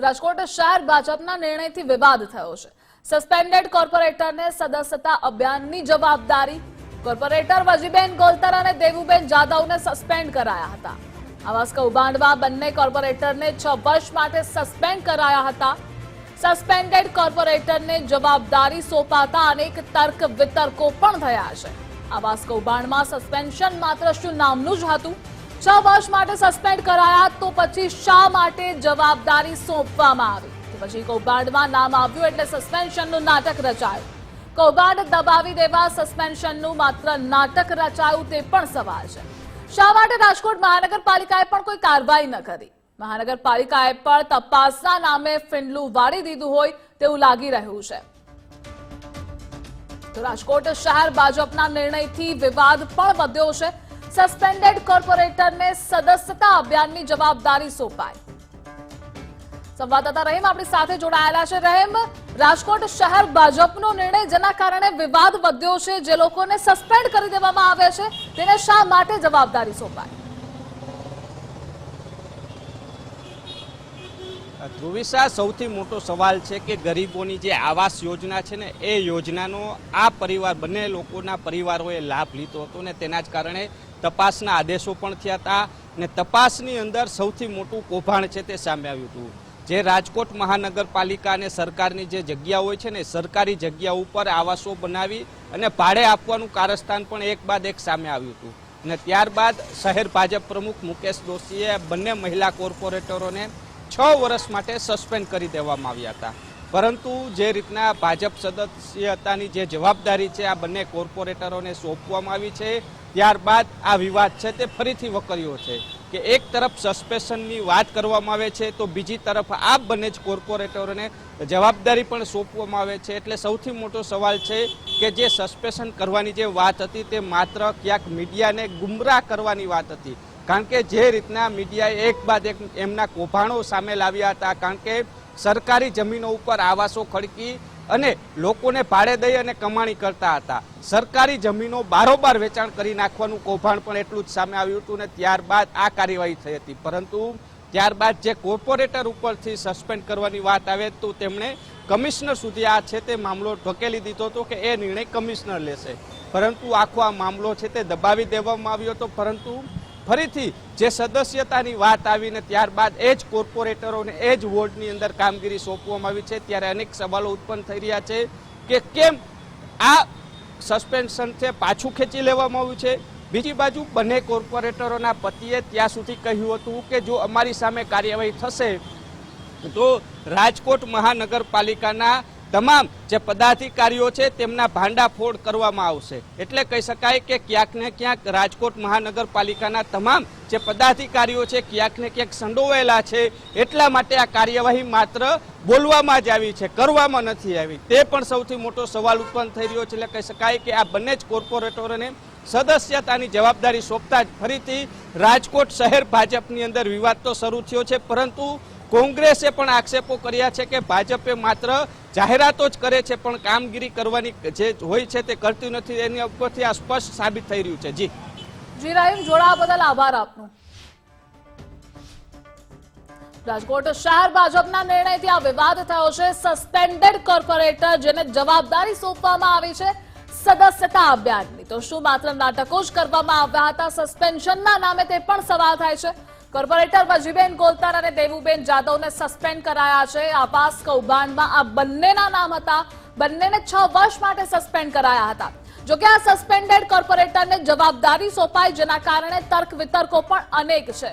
રાજકોટ શહેર ભાજપના નિર્ણયથી વિવાદ થયો છે. સસ્પેન્ડેડ કોર્પોરેટરને સદસ્યતા અભિયાનની જવાબદારી. કોર્પોરેટર વજીબેન ગોલતર અને દેવુબેન જાદવને સસ્પેન્ડ કરાયા હતા. આવાસ કૌભાંડમાં બંને કોર્પોરેટરને છ વર્ષ માટે સસ્પેન્ડ કરાયા હતા. સસ્પેન્ડેડ કોર્પોરેટરને જવાબદારી સોંપાતા અનેક તર્ક વિતર્કો પણ થયા છે. આવાસ કૌભાંડમાં સસ્પેન્શન માત્ર શું નામનું જ હતું? છ વર્ષ માટે સસ્પેન્ડ કરાયા તો પછી શા માટે જવાબદારી સોંપવામાં આવી? તો પછી કૌભાંડમાં નામ આવ્યું એટલે સસ્પેન્શનનું નાટક રચાયું. કૌભાંડ દબાવી દેવા સસ્પેન્શનનું માત્ર નાટક રચાયું તે પણ સવાલ છે. શા માટે રાજકોટ મહાનગરપાલિકાએ પણ કોઈ કાર્યવાહી ન કરી? મહાનગરપાલિકાએ પણ તપાસના નામે ફિંડલું વાળી દીધું હોય તેવું લાગી રહ્યું છે. રાજકોટ શહેર ભાજપના નિર્ણયથી વિવાદ પણ વધ્યો છે. સસ્પેન્ડેડ કોર્પોરેટરને સદસ્યતા અભિયાનની જવાબદારી સોંપાઈ. સંવાદદાતા રહીમ આપણી સાથે જોડાયેલા છે. રહીમ, રાજકોટ શહેર ભાજપનો નિર્ણય, જેના કારણે વિવાદ વધ્યો છે. જે લોકોને સસ્પેન્ડ કરી દેવામાં આવ્યા છે, તેને શા માટે જવાબદારી સોંપાઈ? ધ્રુવિશા સૌથી મોટો સવાલ છે કે ગરીબોની જે આવાસ યોજના છે ને, એ યોજનાનો આ પરિવાર, બંને લોકોના પરિવારોએ લાભ લીધો હતો ને, તેના જ કારણે તપાસના આદેશો પણ થયા હતા ને, તપાસની અંદર સૌથી મોટું કૌભાંડ છે તે સામે આવ્યું હતું. જે રાજકોટ મહાનગરપાલિકા અને સરકારની જે જગ્યા હોય છે ને સરકારી જગ્યા ઉપર આવાસો બનાવી અને ભાડે આપવાનું કારસ્થાન પણ એક બાદ એક સામે આવ્યું હતું. અને ત્યારબાદ શહેર ભાજપ પ્રમુખ મુકેશ દોશીએ બંને મહિલા કોર્પોરેટરોને છ વર્ષ માટે સસ્પેન્ડ કરી દેવામાં આવ્યા હતા. પરંતુ જે રીતના ભાજપ સદસ્યતાની જે જવાબદારી છે, આ બંને કોર્પોરેટરોને સોંપવામાં આવી છે, ત્યારબાદ આ વિવાદ છે તે ફરીથી વકર્યો છે કે એક તરફ સસ્પેન્શનની વાત કરવામાં આવે છે, તો બીજી તરફ આ બંને જ કોર્પોરેટરોને જવાબદારી પણ સોંપવામાં આવે છે. એટલે સૌથી મોટો સવાલ છે કે જે સસ્પેન્શન કરવાની જે વાત હતી તે માત્ર ક્યાંક મીડિયાને ગુમરાહ કરવાની વાત હતી. કારણ કે જે રીતના મીડિયાએ એક બાદ એક એમના કૌભાંડો સામે લાવ્યા હતા, કારણ કે સરકારી જમીનો ઉપર આવાસો ખડકી અને લોકોને ભાડે દઈ અને કમાણી કરતા હતા. સરકારી જમીનો બારોબાર વેચાણ કરી નાખવાનું કૌભાંડ પણ એટલું જ સામે આવ્યું હતું ને ત્યારબાદ આ કાર્યવાહી થઈ હતી. પરંતુ ત્યારબાદ જે કોર્પોરેટર ઉપરથી સસ્પેન્ડ કરવાની વાત આવે તો તેમણે કમિશનર સુધી આ છે તે મામલો ઢોકેલી દીધો હતો કે એ નિર્ણય કમિશનર લેશે. પરંતુ આખો આ મામલો છે તે દબાવી દેવામાં આવ્યો હતો. પરંતુ ફરીથી જે સદસ્યતાની વાત આવીને ત્યારબાદ એ જ કોર્પોરેટરોને, એ જ વોર્ડની અંદર કામગીરી સોંપવામાં આવી છે. ત્યારે અનેક સવાલો ઉત્પન્ન થઈ રહ્યા છે કે કેમ આ સસ્પેન્શન છે પાછું ખેંચી લેવામાં આવ્યું છે. બીજી બાજુ બંને કોર્પોરેટરોના પતિએ ત્યાં સુધી કહ્યું હતું કે જો અમારી સામે કાર્યવાહી થશે, તો રાજકોટ મહાનગરપાલિકાના તમામ જે પદાધિકારીઓ છે તેમના ભાંડાફોડ કરવામાં આવશે. એટલે કહી શકાય કે ક્યાંક ને ક્યાંક રાજકોટ મહાનગરપાલિકાના તમામ જે પદાધિકારીઓ છે ક્યાંક ને ક્યાંક સંડોવાયેલા છે. એટલા માટે આ કાર્યવાહી માત્ર બોલવામાં જ આવી છે, કરવામાં નથી આવી. તે પણ સૌથી મોટો સવાલ ઉત્પન્ન થઈ રહ્યો છે. એટલે કહી શકાય કે આ બંને જ કોર્પોરેટરોને સદસ્યતાની જવાબદારી સોંપતા જ ફરીથી રાજકોટ શહેર ભાજપની અંદર વિવાદ તો શરૂ થયો છે, પરંતુ કોંગ્રેસે પણ આક્ષેપો કર્યા છે કે ભાજપે માત્ર જાહેરાતો જ કરે છે, પણ કામગીરી કરવાની જે હોય છે તે કરતી નથી. એની ઉપરથી આ સ્પષ્ટ સાબિત થઈ રહ્યું છે. જી. જી રહીમ, જોડાવા બદલ આભાર આપનો. રાજકોટ શહેર ભાજપના નિર્ણયથી આ વિવાદ થયો છે. સસ્પેન્ડેડ કોર્પોરેટર જેને જવાબદારી સોંપવામાં આવી છે. સદસ્યતા અભિયાનની તો શું માત્ર નાટકો જ કરવામાં આવ્યા હતા? સસ્પેન્શનના નામે તે પણ સવાલ થાય છે. કોર્પોરેટર મજીબેન કોલતાર અને દેવુબેન જાદવને સસ્પેન્ડ કરાયા છે. આવાસ કૌભાંડમાં આ બંનેના નામ હતા. બંનેને છ વર્ષ માટે સસ્પેન્ડ કરાયા હતા. જોકે આ સસ્પેન્ડેડ કોર્પોરેટરને જવાબદારી સોંપાઈ, જેના કારણે તર્ક વિતર્કો પણ અનેક છે.